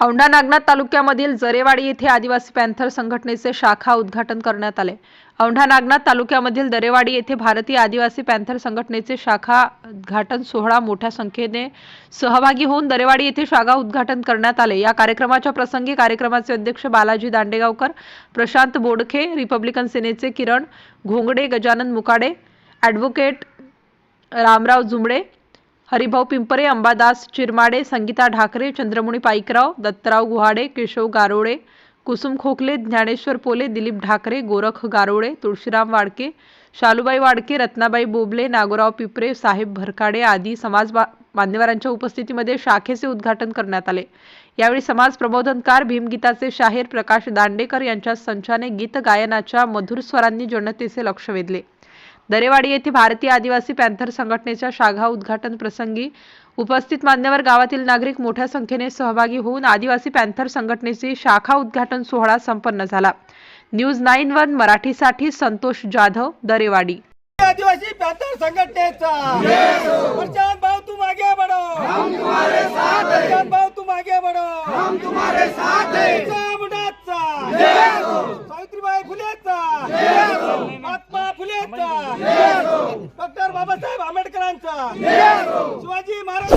औंढा नागनाथ तालुक्यामधील जरेवाडी येथे आदिवासी पॅन्थर संघटनेचे शाखा उद्घाटन करण्यात आले. औंढा नागनाथ तालुक्यामधील दरेवाडी येथे भारतीय आदिवासी पॅन्थर संघटनेचे शाखा उद्घाटन सोहळा मोठ्या संख्येने सहभागी होऊन दरेवाडी येथे शाखा उद्घाटन करण्यात आले. या कार्यक्रमाच्या प्रसंगी कार्यक्रमाचे अध्यक्ष बालाजी दांडेगावकर प्रशांत बोडखे रिपब्लिकन सेनेचे किरण घोंगडे गजानन मुकाडे ॲडव्होकेट रामराव जुमडे हरिभाऊ पिंपरे अंबादास चिरमाडे संगीता ढाकरे चंद्रमुणी पाईकराव दत्तराव गुहाडे केशव गारोळे कुसुम खोकले ज्ञानेश्वर पोले दिलीप ढाकरे गोरख गारोळे तुळशीराम वाडके शालूबाई वाडके रत्नाबाई बोबले नागोराव पिपरे साहेब भरकाडे आदी समाज बा- मान्यवरांच्या उपस्थितीमध्ये शाखेचे उद्घाटन करण्यात आले. यावेळी समाज प्रबोधनकार भीमगीताचे शाहीर प्रकाश दांडेकर यांच्या संचाने गीत गायनाच्या मधुर स्वरांनी जनतेचे लक्ष वेधले. दरेवाडी येथे भारतीय आदिवासी पॅन्थर संघटनेच्या शाखा उद्घाटन प्रसंगी उपस्थित मान्यवर गावातील नागरिक मोठ्या संख्येने सहभागी होऊन आदिवासी पॅन्थर संघटनेची शाखा उद्घाटन सोहळा संपन्न झाला. न्यूज नाईन वन मराठीसाठी संतोष जाधव दरेवाडी. आदिवासी पॅंथर संघटनेचा. भाऊ तुम आगे बढ़ो हम तुम्हारे साथ हैं. प्रशांत भाऊ तुम आगे बढ़ो हम तुम्हारे साथ हैं. बाबासाहेब आंबेडकरांचा. शिवाजी महाराज